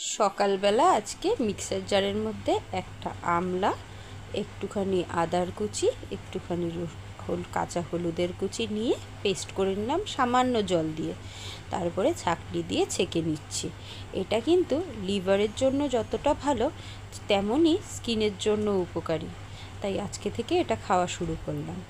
সকালবেলা আজকে মিক্সার জারের মধ্যে একটা আমলা, একটুখানি আদার কুচি, একটুখানি হল কাঁচা হলুদের কুচি নিয়ে পেস্ট করে নিলাম সামান্য জল দিয়ে। তারপরে ছাঁকনি দিয়ে ছেঁকে নিচ্ছি। এটা কিন্তু লিভারের জন্য যতটা ভালো, তেমনই স্কিনের জন্য উপকারী। তাই আজকে থেকে এটা খাওয়া শুরু করলাম।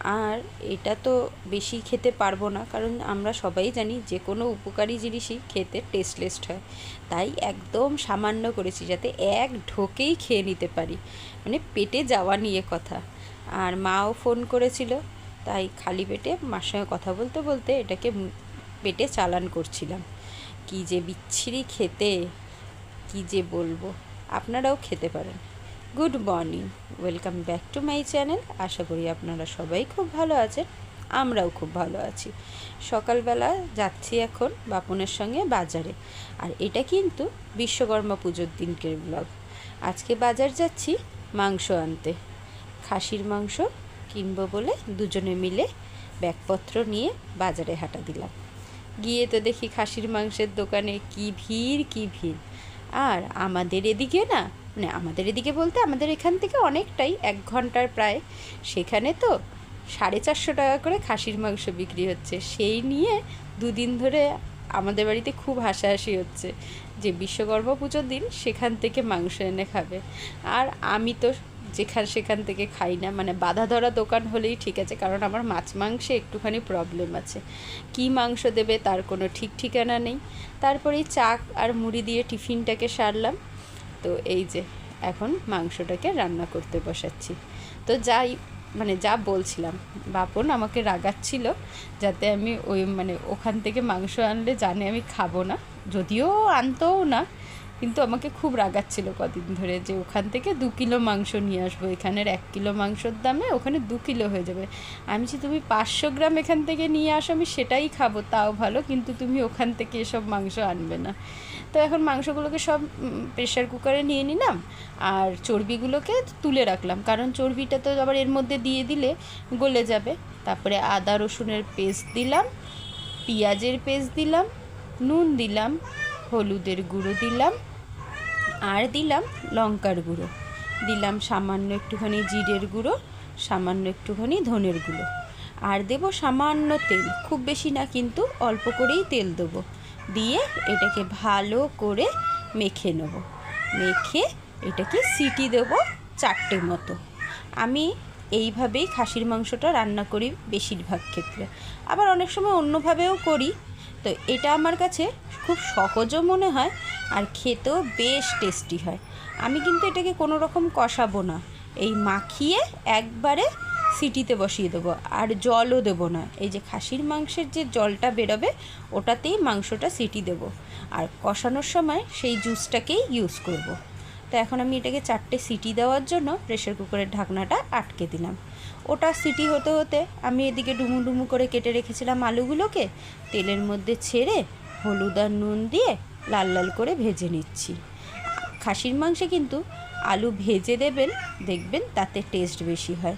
আর এটা তো বেশি খেতে পারব না, কারণ আমরা সবাই জানি যে কোনো উপকারী জিনিসই খেতে টেস্টলেস্ট হয়। তাই একদম সামান্য করেছি যাতে এক ঢোকেই খেয়ে নিতে পারি। মানে পেটে যাওয়া নিয়ে কথা। আর মাও ফোন করেছিল, তাই খালি পেটে মার সঙ্গে কথা বলতে বলতে এটাকে পেটে চালান করছিলাম। কি যে বিচ্ছিরি খেতে, কি যে বলব। আপনারাও খেতে পারেন। Good morning, welcome back to my channel. আশা করি আপনারা সবাই খুব ভালো আছেন, আমরাও খুব ভালো আছি। সকালবেলা যাচ্ছি এখন বাপনের সঙ্গে বাজারে, আর এটা কিন্তু বিশ্বকর্মা পুজোর দিনকের ব্লগ আজকে বাজার যাচ্ছি মাংস আনতে, খাসির মাংস কিনবো বলে দুজনে মিলে ব্যাগপত্র নিয়ে বাজারে হাঁটা দিলাম। গিয়ে তো দেখি খাসির মাংসের দোকানে কি ভিড় কি ভিড়। আর আমাদের এদিকে না মানে আমাদের এদিকে বলতে আমাদের এখান থেকে অনেকটাই, এক ঘণ্টার প্রায়। সেখানে তো সাড়ে চারশো টাকা করে খাসির মাংস বিক্রি হচ্ছে। সেই নিয়ে দুদিন ধরে আমাদের বাড়িতে খুব হাসাহাসি হচ্ছে যে বিশ্বকর্মা পুজোর দিন সেখান থেকে মাংস এনে খাবে। আর আমি তো যেখান সেখান থেকে খাই না মানে বাধা ধরা দোকান হলেই ঠিক আছে, কারণ আমার মাছ মাংসে একটুখানি প্রবলেম আছে। কি মাংস দেবে তার কোনো ঠিক ঠিকানা নেই। তারপরেই চা আর মুড়ি দিয়ে টিফিনটাকে সারলাম। তো এই যে এখন মাংসটাকে রান্না করতে বসাচ্ছি। তো যাই মানে যা বলছিলাম, বাপন আমাকে রাগাচ্ছিল যাতে আমি ওই মানে ওখান থেকে মাংস আনলে জানে আমি খাব না, যদিও আনতোও না কিন্তু আমাকে খুব রাগাচ্ছিল কদিন ধরে যে ওখান থেকে দু কিলো মাংস নিয়ে আসব, এখানের এক কিলো মাংসর দামে ওখানে দু কিলো হয়ে যাবে। আমি যে তুমি পাঁচশো গ্রাম এখান থেকে নিয়ে আসো, আমি সেটাই খাব, তাও ভালো, কিন্তু তুমি ওখান থেকে এসব মাংস আনবে না। তো এখন মাংসগুলোকে সব প্রেশার কুকারে নিয়ে নিলাম, আর চর্বিগুলোকে তুলে রাখলাম। কারণ চর্বিটা তো আবার এর মধ্যে দিয়ে দিলে গলে যাবে। তারপরে আদা রসুনের পেস্ট দিলাম, পেঁয়াজের পেস্ট দিলাম, নুন দিলাম, হলুদের গুঁড়ো দিলাম আর দিলাম লঙ্কার গুঁড়ো। দিলাম সামান্য একটুখানি জিরের গুঁড়ো, সামান্য একটুখানি ধনের গুঁড়ো। আর দেব সামান্য তেল, খুব বেশি না, কিন্তু অল্প করেই তেল দেবো। দিয়ে এটাকে ভালো করে মেখে নেব। মেখে এটাকে সিটি দেব চারটে মতো। আমি এইভাবেই খাসির মাংসটা রান্না করি বেশিরভাগ ক্ষেত্রে। আবার অনেক সময় অন্যভাবেও করি তো এটা আমার কাছে খুব সহজও মনে হয় আর খেতেও বেশ টেস্টি হয়। আমি কিন্তু এটাকে কোনো রকম কষাবো না। এই মাখিয়ে একবারে সিটিতে বসিয়ে দেবো আর জলও দেবো না। এই যে খাসির মাংসের যে জলটা বেরোবে, ওটাতেই মাংসটা সিটি দেবো। আর কষানোর সময় সেই জুসটাকেই ইউজ করব। তো এখন আমি এটাকে চারটে সিটি দেওয়ার জন্য প্রেশার কুকারের ঢাকনাটা আটকে দিলাম। ওটা সিটি হতে হতে আমি এদিকে ডুমু ডুমু করে কেটে রেখেছিলাম আলুগুলোকে। তেলের মধ্যে ছেড়ে হলুদ আর নুন দিয়ে লাল লাল করে ভেজে নিচ্ছি। খাসির মাংসে কিন্তু আলু ভেজে দেবেন, দেখবেন তাতে টেস্ট বেশি হয়।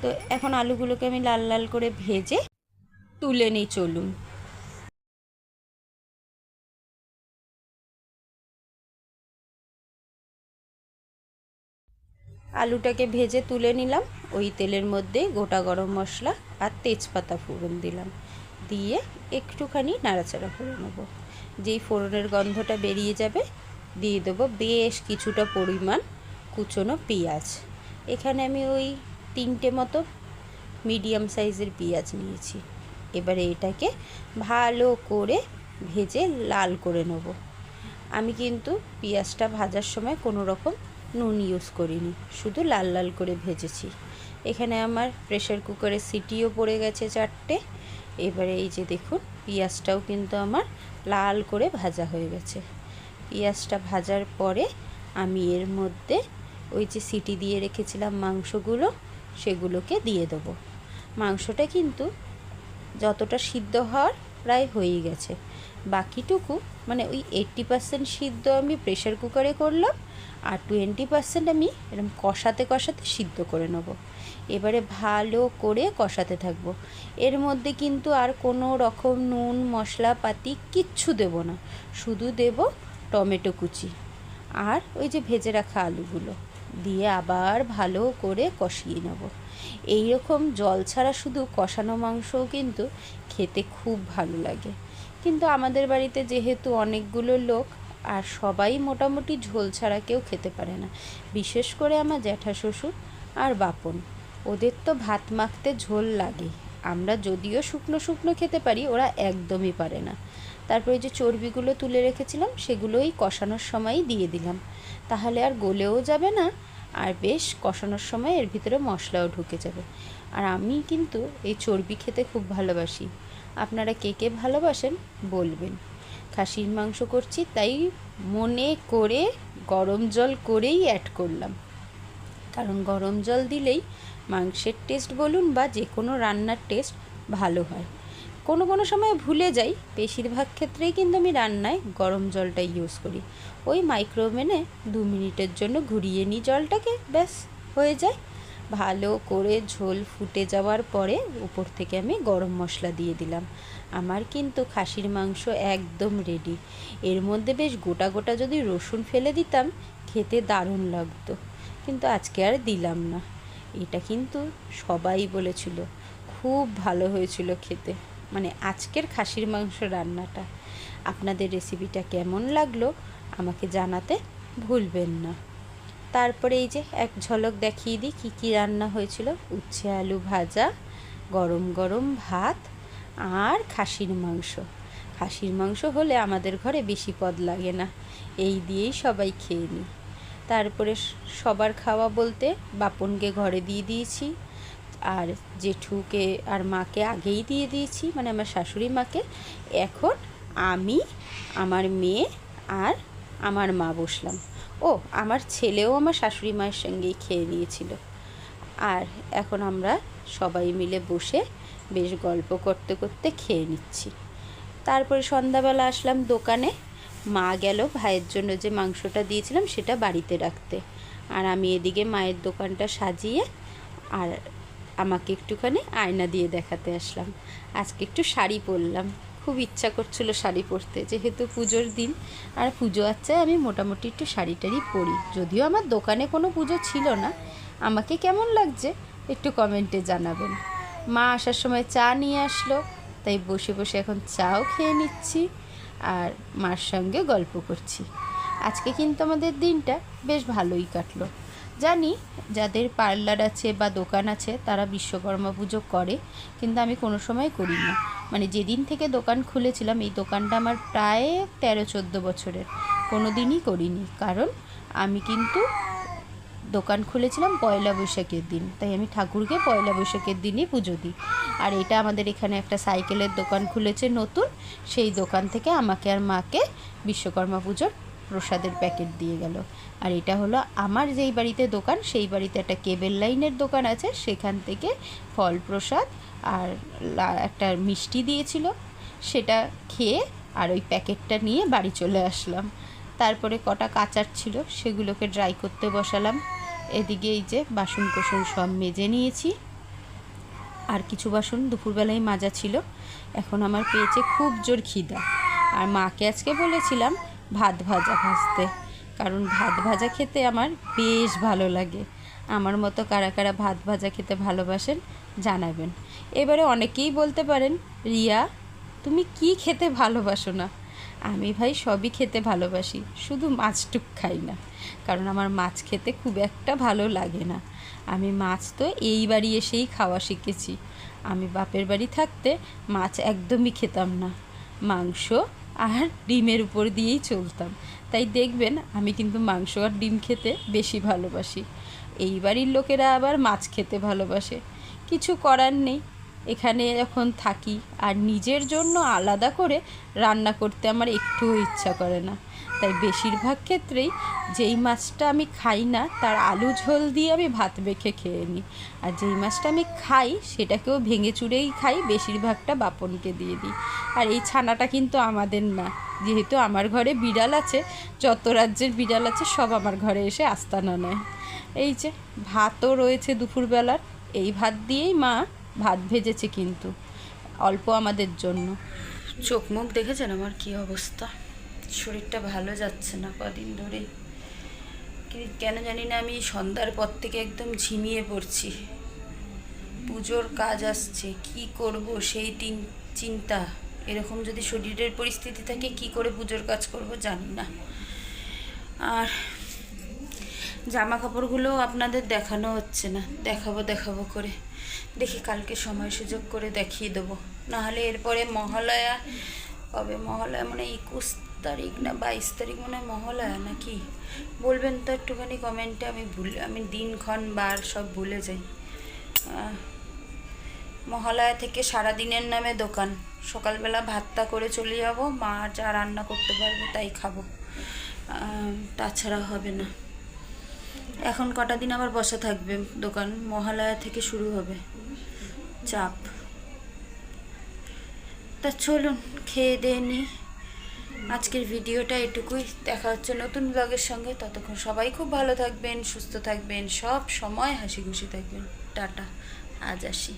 তো এখন আলুগুলোকে আমি লাল লাল করে ভেজে তুলে নিই, চলুন। আলুটাকে ভেজে তুলে নিলাম। ওই তেলের মধ্যে গোটা গরম মশলা আর তেজপাতা ফোড়ন দিলাম। দিয়ে একটুখানি নাড়াচাড়া করে নেব। যেই ফোড়নের গন্ধটা বেরিয়ে যাবে, দিয়ে দেবো বেশ কিছুটা পরিমাণ কুচনো পেঁয়াজ। এখানে আমি ওই তিনটে মতো মিডিয়াম সাইজের পেঁয়াজ নিয়েছি। এবারে এটাকে ভালো করে ভেজে লাল করে নেব। আমি কিন্তু পেঁয়াজটা ভাজার সময় কোনো রকম নুন ইউজ করিনি, শুধু লাল লাল করে ভেজেছি। এখানে আমার প্রেশার কুকারে সিটিও পড়ে গেছে চারটে। এবারে এই যে দেখুন, পেঁয়াজটাও কিন্তু আমার লাল করে ভাজা হয়ে গেছে। পেঁয়াজটা ভাজার পরে আমি এর মধ্যে ওই যে সিটি দিয়ে রেখেছিলাম মাংসগুলো, সেগুলোকে দিয়ে দেবো। মাংসটা কিন্তু যতটা সিদ্ধ হওয়ার প্রায় হয়েই গেছে। বাকিটুকু মানে ওই এইট্টি পার্সেন্ট সিদ্ধ আমি প্রেশার কুকারে করলাম, আর টোয়েন্টি পার্সেন্ট আমি এরকম কষাতে কষাতে সিদ্ধ করে নেব। এবারে ভালো করে কষাতে থাকব। এর মধ্যে কিন্তু আর কোনো রকম নুন, মশলাপাতি কিচ্ছু দেব না, শুধু দেব টমেটো কুচি আর ওই যে ভেজে রাখা আলুগুলো দিয়ে আবার ভালো করে কষিয়ে নেব। এই রকম জল ছাড়া শুধু কষানো মাংসও কিন্তু খেতে খুব ভালো লাগে। কিন্তু আমাদের বাড়িতে যেহেতু অনেকগুলো লোক, আর সবাই মোটামুটি ঝোল ছাড়া কেউ খেতে পারে না। বিশেষ করে আমার জ্যাঠা শ্বশুর আর বাপন। ওদের তো ভাত মাখতে ঝোল লাগে। আমরা যদিও শুকনো শুকনো খেতে পারি, ওরা একদমই পারে না। তারপরে যে চর্বিগুলো তুলে রেখেছিলাম, সেগুলোই কষানোর সময়ই দিয়ে দিলাম। তাহলে আর গলেও যাবে না, আর বেশ কষানোর সময় এর ভিতরে মশলাও ঢুকে যাবে। আর আমি কিন্তু এই চর্বি খেতে খুব ভালোবাসি। আপনারা কে কে ভালোবাসেন বলবেন। খাসির মাংস করছি, তাই মনে করে গরম জল করেই অ্যাড করলাম। কারণ গরম জল দিলেই মাংসের টেস্ট বলুন বা যে কোনো রান্নার টেস্ট ভালো হয়। কোনো কোনো সময় ভুলে যাই, বেশিরভাগ ক্ষেত্রেই কিন্তু আমি রান্নায় গরম জলটা ইউজ করি। ওই মাইক্রোওভেনে দু মিনিটের জন্য ঘুরিয়ে নিই জলটাকে, ব্যাস, হয়ে যায়। ভালো করে ঝোল ফুটে যাওয়ার পরে উপর থেকে আমি গরম মশলা দিয়ে দিলাম। আমার কিন্তু খাসির মাংস একদম রেডি এর মধ্যে বেশ গোটা গোটা যদি রসুন ফেলে দিতাম, খেতে দারুণ লাগতো। কিন্তু আজকে আর দিলাম না। এটা কিন্তু সবাই বলেছিল, খুব ভালো হয়েছিল খেতে। মানে আজকের খাসির মাংস রান্নাটা। আপনাদের রেসিপিটা কেমন লাগল, আমাকে জানাতে ভুলবেন না। তারপরে এই যে এক ঝলক দেখিয়ে দিই কী কী রান্না হয়েছিল। উচ্ছে আলু ভাজা, গরম গরম ভাত আর খাসির মাংস। খাসির মাংস হলে আমাদের ঘরে বেশি পদ লাগে না, এই দিয়েই সবাই খেয়ে নিই। তারপরে সবার খাওয়া বলতে বাপনকে ঘরে দিয়ে দিয়েছি, আর জেঠুকে আর মাকে আগেই দিয়ে দিয়েছি মানে আমার শাশুড়ি মাকে। এখন আমি, আমার মেয়ে আর আমার মা বসলাম। ও, আমার ছেলেও আমার শাশুড়ি মায়ের সঙ্গেই খেয়ে নিয়েছিল। আর এখন আমরা সবাই মিলে বসে বেশ গল্প করতে করতে খেয়ে নিচ্ছি। তারপরে সন্ধ্যাবেলা আসলাম দোকানে। মা গেল ভাইয়ের জন্য যে মাংসটা দিয়েছিলাম সেটা বাড়িতে রাখতে। আর আমি এদিকে মায়ের দোকানটা সাজিয়ে আর আমাকে একটুখানি আয়না দিয়ে দেখাতে আসলাম। আজকে একটু শাড়ি পরলাম। খুব ইচ্ছা করছিল শাড়ি পরতে। যেহেতু পুজোর দিন, আর পুজো আছে আমি মোটামুটি একটু শাড়ি টাড়ি পরি। যদিও আমার দোকানে কোনো পুজো ছিল না। আমাকে কেমন লাগছে একটু কমেন্টে জানাবেন। মা আসার সময় চা নিয়ে আসলো, তাই বসে বসে এখন চাও খেয়ে নিচ্ছি আর মার সঙ্গে গল্প করছি। আজকে কিন্তু আমাদের দিনটা বেশ ভালোই কাটলো। জানি যাদের পার্লার আছে বা দোকান আছে তারা বিশ্বকর্মা পুজো করে, কিন্তু আমি কোনো সময় করি না মানে যেদিন থেকে দোকান খুলেছিলাম, এই দোকানটা আমার প্রায় তেরো চোদ্দ বছরের। কোনো দিনই করিনি, কারণ আমি কিন্তু দোকান খুলেছিলাম পয়লা বৈশাখের দিন, তাই আমি ঠাকুরকে পয়লা বৈশাখের দিনই পুজো দিই। আর এটা আমাদের এখানে একটা সাইকেলের দোকান খুলেছে নতুন, সেই দোকান থেকে আমাকে আর মাকে বিশ্বকর্মা পুজোর প্রসাদের প্যাকেট দিয়ে গেল। আর এটা হলো আমার যেই বাড়িতে দোকান, সেই বাড়িতে একটা কেবেল লাইনের দোকান আছে, সেখান থেকে ফল প্রসাদ আর একটা মিষ্টি দিয়েছিল। সেটা খেয়ে আর ওই প্যাকেটটা নিয়ে বাড়ি চলে আসলাম। তারপরে কটা কাচার ছিল, সেগুলোকে ড্রাই করতে বসালাম। এদিকে এই যে বাসন কোসন সব মেজে নিয়েছি। আর কিছু বাসন দুপুরবেলায় মাজা ছিল। এখন আমার পেয়েছে খুব জোর খিদা। আর মাকে আজকে বলেছিলাম ভাত ভাজা ভাজতে। কারণ ভাত ভাজা খেতে আমার বেশ ভালো লাগে। আমার মতো কারা কারা ভাত ভাজা খেতে ভালোবাসেন জানাবেন। এবারে অনেকেই বলতে পারেন, রিয়া, তুমি কি খেতে ভালোবাসো না? আমি ভাই সবই খেতে ভালোবাসি, শুধু মাছটুক খাই না। কারণ আমার মাছ খেতে খুব একটা ভালো লাগে না। আমি মাছ তো এই বাড়ি এসেই খাওয়া শিখেছি। আমি বাপের বাড়ি থাকতে মাছ একদমই খেতাম না। মাংস আর ডিমের উপর দিয়েই চলতাম। তাই দেখবেন, আমি কিন্তু মাংস আর ডিম খেতে বেশি ভালোবাসি। এই বাড়ির লোকেরা আবার মাছ খেতে ভালোবাসে। কিছু করার নেই। এখানে যখন থাকি আর নিজের জন্য আলাদা করে রান্না করতে আমার একটুও ইচ্ছা করে না। তাই বেশিরভাগ ক্ষেত্রেই যেই মাছটা আমি খাই না, তার আলু ঝোল দিয়ে আমি ভাত মেখে খেয়ে নিই। আর যেই মাছটা আমি খাই, সেটাকেও ভেঙে চুরেই খাই, বেশিরভাগটা বাপনকে দিয়ে দিই। আর এই ছানাটা কিন্তু আমাদের না। যেহেতু আমার ঘরে বিড়াল আছে, যত রাজ্যের বিড়াল আছে, সব আমার ঘরে এসে আস্তানা নেয়। এই যে, ভাতও রয়েছে দুপুরবেলার। এই ভাত দিয়েই মা ভাত ভেজেছে কিন্তু, অল্প আমাদের জন্য। চোখ মুখ দেখেছেন আমার কি অবস্থা? শরীরটা ভালো যাচ্ছে না কদিন ধরে। কেন জানি না আমি সন্ধ্যার পর থেকে একদম ঝিমিয়ে পড়ছি। পুজোর কাজ আসছে, কি করব সেই চিন্তা। এরকম যদি শরীরের পরিস্থিতি থাকে, কি করে পুজোর কাজ করব জানি না। আর জামা কাপড়গুলো আপনাদের দেখানো হচ্ছে না। দেখাবো দেখাবো করে। দেখি কালকে সময় সুযোগ করে দেখিয়ে দেবো। নাহলে এরপরে মহালয়া কবে? মহালয়া মানে একুশ তারিখ না বাইশ তারিখ মনে হয় মহালয়া নাকি? বলবেন তো একটুখানি কমেন্টে, আমি ভুলে, আমি দিনক্ষণ বার সব ভুলে যাই। মহালয়া থেকে সারা দিনের নামে দোকান। সকালবেলা ভাতটা করে চলে যাব, মা যা রান্না করতে পারবে তাই খাব। তাছাড়া হবে না। এখন কটা দিন আবার বসা থাকবে, দোকান মহালয়া থেকে শুরু হবে। চাপ। তা চলুন, খেয়ে দিয়ে নি। আজকের ভিডিওটা এটুকুই। দেখা হচ্ছে নতুন ব্লগের সঙ্গে। ততক্ষণ সবাই খুব ভালো থাকবেন, সুস্থ থাকবেন, সব সময় হাসি খুশি থাকবেন। টাটা। আজ আসি।